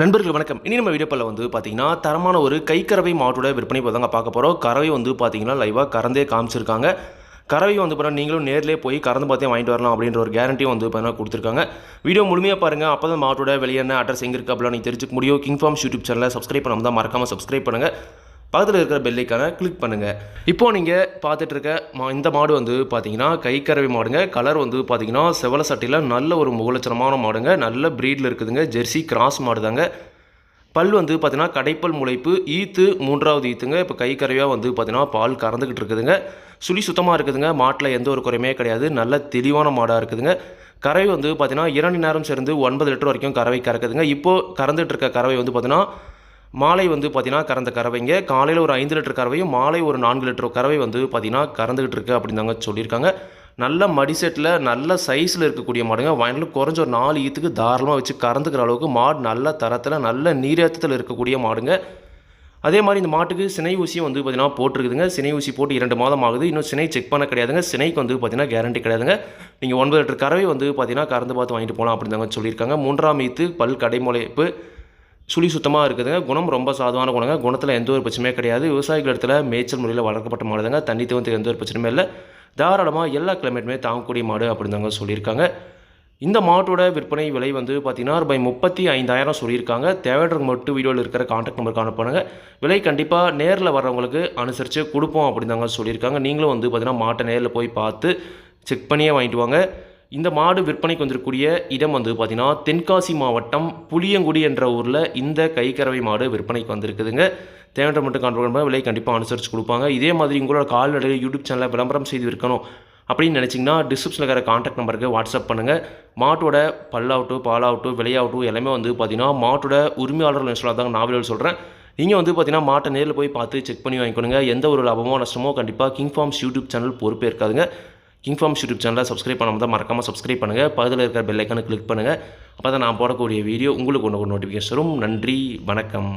நண்பர்கள் வணக்கம். இனி நம்ம வீடியோ பல்ல வந்து பார்த்தீங்கன்னா தரமான ஒரு கைக்கரவை மாட்டோட விற்பனை இப்போ தாங்க பார்க்க போகிறோம் கறவை வந்து பார்த்தீங்கன்னா லைவாக கறந்தே காமிச்சிருக்காங்க. கறவை வந்து பார்த்தீங்கன்னா நீங்களும் நேரிலே போய் கறந்து பார்த்தே வாங்கிட்டு வரலாம் அப்படின்ற ஒரு கேரண்டியும் வந்து பார்த்தீங்கன்னா கொடுத்துருக்காங்க. வீடியோ முழுமையாக பாருங்கள் அப்போ தான் மாட்டோட வெளியான அட்ரஸ் எங்கே இருக்குது அப்படிலாம் நீங்கள் தெரிஞ்சுக்க முடியும். கிங் ஃபார்ம்ஸ் யூடியூப் சேனலை சப்ஸ்கிரைப் பண்ணாமல் தான் மறக்காமல் சப்ஸ்கிரைப் பண்ணுங்கள் பக்கத்தில் இருக்கிற பெல்லைக்கான கிளிக் பண்ணுங்கள் இப்போ நீங்கள் பார்த்துட்டு இருக்க மா இந்த மாடு வந்து பார்த்தீங்கன்னா கைக்கறவை மாடுங்க. கலர் வந்து பார்த்தீங்கன்னா செவல சட்டையில் நல்ல ஒரு முகலட்சணமான மாடுங்க. நல்ல ப்ரீடில் இருக்குதுங்க. ஜெர்சி கிராஸ் மாடு தாங்க பல் வந்து பார்த்தீங்கன்னா கடைப்பல் முளைப்பு ஈத்து மூன்றாவது ஈத்துங்க. இப்போ கை கரையாக வந்து பார்த்தீங்கன்னா பால் கறந்துக்கிட்டு இருக்குதுங்க. சுழி சுத்தமாக இருக்குதுங்க. மாட்டில் எந்த ஒரு குறையுமே கிடையாது. நல்ல தெளிவான மாடாக இருக்குதுங்க. கறவை வந்து பார்த்தீங்கன்னா இரண்டு நேரம் சேர்ந்து ஒன்பது லிட்டர் வரைக்கும் கறவை கறக்குதுங்க. இப்போது கறந்துட்டு இருக்க கறவை வந்து பார்த்தீங்கன்னா மாலை வந்து பார்த்தீங்கன்னா கறந்த கறவைங்க. காலையில் ஒரு ஐந்து லிட்டர் கறவையும் மாலை ஒரு நான்கு லிட்டர் கறவை வந்து பார்த்தீங்கன்னா கறந்துக்கிட்டு இருக்கு அப்படின்னு தாங்க சொல்லியிருக்காங்க. நல்ல மடிசெட்டில் நல்ல சைஸில் இருக்கக்கூடிய மாடுங்க. வயலில் குறைஞ்ச ஒரு நாலு ஈத்துக்கு தாராளமாக வச்சு கறந்துக்கிற அளவுக்கு மாடு நல்ல தரத்தில் நல்ல நீரேற்றத்தில் இருக்கக்கூடிய மாடுங்க. அதே மாதிரி இந்த மாட்டுக்கு சினை ஊசியும் வந்து பார்த்தீங்கன்னா போட்டிருக்குதுங்க. சினை ஊசி போட்டு இரண்டு மாதம் ஆகுது. இன்னும் சினை செக் பண்ண கிடையாதுங்க. சினைக்கு வந்து பார்த்தீங்கன்னா கேரண்டி கிடையாதுங்க. நீங்கள் ஒன்பது லிட்டர் கறவை வந்து பார்த்தீங்கன்னா கறந்து பார்த்து வாங்கிட்டு போகலாம் அப்படின்னு தாங்க சொல்லியிருக்காங்க. மூன்றாம் ஈத்து பல் கடைமுளைப்பு சுழி சுத்தமாக இருக்குதுங்க. குணம் ரொம்ப சாதுவான குணங்க. குணத்தில் எந்த ஒரு பிரச்சனையும் கிடையாது. விவசாயிகள் இடத்துல மேய்ச்சல் முறையில் வளர்க்கப்பட்ட மாடுதாங்க. தண்ணி தேவத்துக்கு எந்த ஒரு பிரச்சனையுமே இல்லை. தாராளமாக எல்லா கிளைமேட்டுமே தாங்கக்கூடிய மாடு அப்படின்னு தாங்க சொல்லியிருக்காங்க. இந்த மாட்டோட விற்பனை விலை வந்து பார்த்தீங்கன்னா ரூபாய் முப்பத்தி ஐந்தாயிரம் சொல்லியிருக்காங்க. தேவைன்றவங்க மட்டும் வீடியோவில் இருக்கிற காண்டாக்ட் நம்பருக்கு அனுப்புனாங்க. விலை கண்டிப்பாக நேரில் வர்றவங்களுக்கு அனுசரித்து கொடுப்போம் அப்படின்னு தாங்க சொல்லியிருக்காங்க. நீங்களும் வந்து பார்த்தீங்கன்னா மாட்டை நேரில் போய் பார்த்து செக் பண்ணியே வாங்கிட்டு வாங்க. இந்த மாடு விற்பனைக்கு வந்திருக்கக்கூடிய இடம் வந்து பார்த்தீங்கன்னா தென்காசி மாவட்டம் புளியங்குடி என்ற ஊரில் இந்த கைக்கறவை மாடு விற்பனைக்கு வந்திருக்குதுங்க. தேவையான மட்டும் கான்ட்ரோல் பண்ண விலை கண்டிப்பாக அனுசரித்து கொடுப்பாங்க. இதே மாதிரி உங்களோட கால்நடை யூடியூப் சேனலில் விளம்பரம் செய்து விற்கணும் அப்படின்னு நினச்சிங்கன்னா டிஸ்கிரிப்ஷனில் இருக்கிற காண்டாக்ட் நம்பருக்கு வாட்ஸ்அப் பண்ணுங்கள் மாட்டோட பல்லாகட்டும் பாலாகட்டும் விலையாகட்டும் எல்லாமே வந்து பார்த்திங்கன்னா மாட்டோட உரிமையாளர்கள் சொல்லதாங்க நான் சொல்கிறேன் நீங்கள் வந்து பார்த்தீங்கன்னா மாட்டை நேரில் போய் பார்த்து செக் பண்ணி வாங்கிக்கணுங்க. எந்த ஒரு லாபமோ நஷ்டமோ கண்டிப்பாக கிங் ஃபார்ம்ஸ் யூடியூப் சேனல் பொறுப்பே இருக்காதுங்க இன்ஃபார்ம் யூடியூப் சேனலை சப்ஸ்கிரைப் பண்ணாமல் தான் மறக்காமல் சப்ஸ்கிரைப் பண்ணுங்கள் பதில் இருக்கிற பெல் ஐக்கானை கிளிக் பண்ணுங்கள் அப்போ தான் நான் போடக்கூடிய வீடியோ உங்களுக்கு ஒன்று ஒரு நோட்டிஃபிகேஷன் வரும். நன்றி வணக்கம்.